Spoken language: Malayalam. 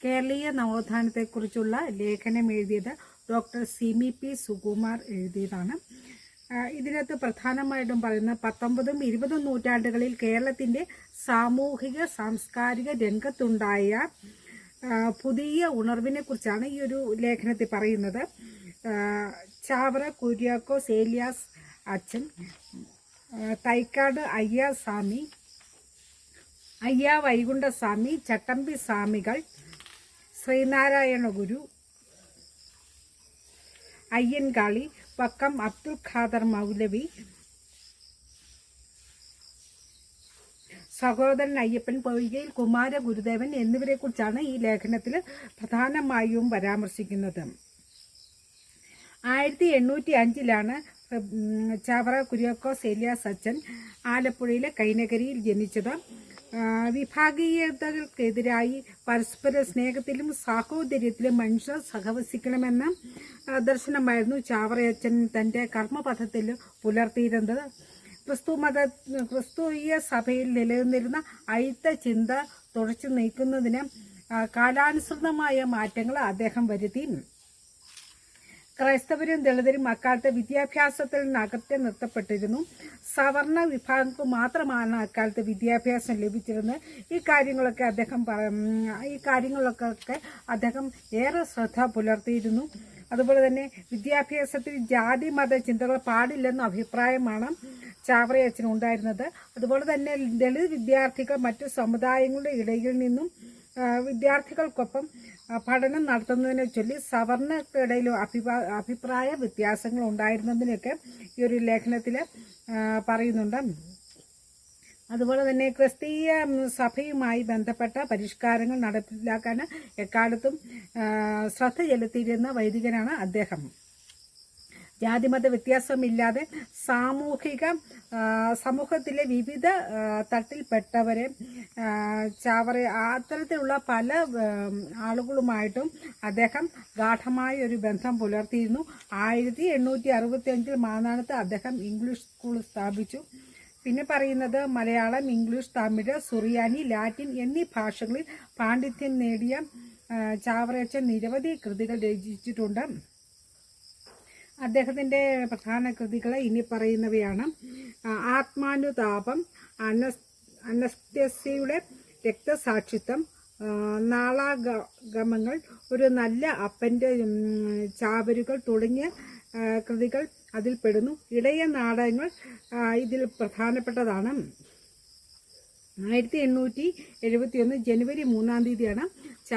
കേരളീയ നവോത്ഥാനത്തെക്കുറിച്ചുള്ള ലേഖനം എഴുതിയത് ഡോക്ടർ സിമി പി സുകുമാർ എഴുതിയതാണ്. ഇതിനകത്ത് പ്രധാനമായിട്ടും പറയുന്ന പത്തൊമ്പതും ഇരുപതും നൂറ്റാണ്ടുകളിൽ കേരളത്തിന്റെ സാമൂഹിക സാംസ്കാരിക രംഗത്തുണ്ടായ പുതിയ ഉണർവിനെ കുറിച്ചാണ് ഈ ഒരു ലേഖനത്തിൽ പറയുന്നത്. ചാവറ കുര്യാക്കോസ് ഏലിയാസ് അച്ഛൻ തൈക്കാട് അയ്യാസ്വാമി അയ്യ വൈകുണ്ഠസ്വാമി ചട്ടമ്പി സ്വാമികൾ ശ്രീനാരായണ ഗുരു. അയ്യൻകാളി വക്കം അബ്ദുൽ ഖാദർ മൗലവി. സഹോദരൻ അയ്യപ്പൻ പൊയ്കയിൽ കുമാര ഗുരുദേവൻ എന്നിവരെ കുറിച്ചാണ് ഈ ലേഖനത്തിൽ പ്രധാനമായും പരാമർശിക്കുന്നത്. ആയിരത്തി എണ്ണൂറ്റി അഞ്ചിലാണ് ചാവറ കുര്യാക്കോസ് ഏലിയാസ് അച്ഛൻ ആലപ്പുഴയിലെ കൈനകരിയിൽ ജനിച്ചത്. വിഭാഗീയതകൾക്കെതിരായി പരസ്പര സ്നേഹത്തിലും സാഹോദര്യത്തിലും മനുഷ്യർ സഹവസിക്കണമെന്ന ദർശനമായിരുന്നു ചാവറയച്ചൻ തന്റെ കർമ്മപഥത്തിൽ പുലർത്തിയിരുന്നത്. ക്രിസ്തു മത ക്രിസ്തീയ സഭയിൽ നിലനിന്നിരുന്ന അയിത്ത ചിന്ത തുടച്ചു നീക്കുന്നതിന് കാലാനുസൃതമായ മാറ്റങ്ങൾ അദ്ദേഹം വരുത്തി. ക്രൈസ്തവരും ദളിതരും അക്കാലത്ത് വിദ്യാഭ്യാസത്തിൽ നിന്ന് അകറ്റി നിർത്തപ്പെട്ടിരുന്നു. സവർണ വിഭാഗങ്ങൾക്ക് മാത്രമാണ് അക്കാലത്ത് വിദ്യാഭ്യാസം ലഭിച്ചിരുന്നത്. ഈ കാര്യങ്ങളൊക്കെ അദ്ദേഹം ഈ കാര്യങ്ങളൊക്കെ അദ്ദേഹം ഏറെ ശ്രദ്ധ പുലർത്തിയിരുന്നു. അതുപോലെ തന്നെ വിദ്യാഭ്യാസത്തിൽ ജാതി മത ചിന്തകൾ പാടില്ലെന്ന അഭിപ്രായമാണ് ചാവറയച്ചന് ഉണ്ടായിരുന്നത്. അതുപോലെ തന്നെ ദളിത് വിദ്യാർത്ഥികൾ മറ്റു സമുദായങ്ങളുടെ ഇടയിൽ നിന്നും വിദ്യാർത്ഥികൾക്കൊപ്പം പഠനം നടത്തുന്നതിനെ ചൊല്ലി സവർണർക്കിടയിൽ അഭിപ്രായ അഭിപ്രായ വ്യത്യാസങ്ങൾ ഉണ്ടായിരുന്നതിനൊക്കെ ഈ ഒരു ലേഖനത്തിൽ പറയുന്നുണ്ട്. അതുപോലെ തന്നെ ക്രിസ്തീയ സഭയുമായി ബന്ധപ്പെട്ട പരിഷ്കാരങ്ങൾ നടപ്പിലാക്കാൻ എക്കാലത്തും ശ്രദ്ധ ചെലുത്തിയിരുന്ന വൈദികനാണ് അദ്ദേഹം. ജാതിമത വ്യത്യാസമില്ലാതെ സാമൂഹിക സമൂഹത്തിലെ വിവിധ തട്ടിൽപ്പെട്ടവരെ ചാവറ അത്തരത്തിലുള്ള പല ആളുകളുമായിട്ടും അദ്ദേഹം ഗാഠമായ ഒരു ബന്ധം പുലർത്തിയിരുന്നു. ആയിരത്തി എണ്ണൂറ്റി അറുപത്തി അഞ്ചിൽ മാനാണത്ത് അദ്ദേഹം ഇംഗ്ലീഷ് സ്കൂൾ സ്ഥാപിച്ചു. പിന്നെ പറയുന്നത് മലയാളം ഇംഗ്ലീഷ് തമിഴ് സുറിയാനി ലാറ്റിൻ എന്നീ ഭാഷകളിൽ പാണ്ഡിത്യം നേടിയ ചാവറേച്ചൻ നിരവധി കൃതികൾ രചിച്ചിട്ടുണ്ട്. അദ്ദേഹത്തിന്റെ പ്രധാന കൃതികൾ ഇനി പറയുന്നവയാണ് ആത്മാനുതാപം അനസ് അനസ്ത്യസിയുടെ രക്തസാക്ഷിത്വം നാളാഗമങ്ങൾ ഒരു നല്ല അപ്പന്റെ ചാവരുകൾ തുടങ്ങിയ കൃതികൾ അതിൽപ്പെടുന്നു ഇടയ നാടകങ്ങൾ ഇതിൽ പ്രധാനപ്പെട്ടതാണ്. ആയിരത്തി എണ്ണൂറ്റി എഴുപത്തിയൊന്ന് ജനുവരി മൂന്നാം തീയതിയാണ്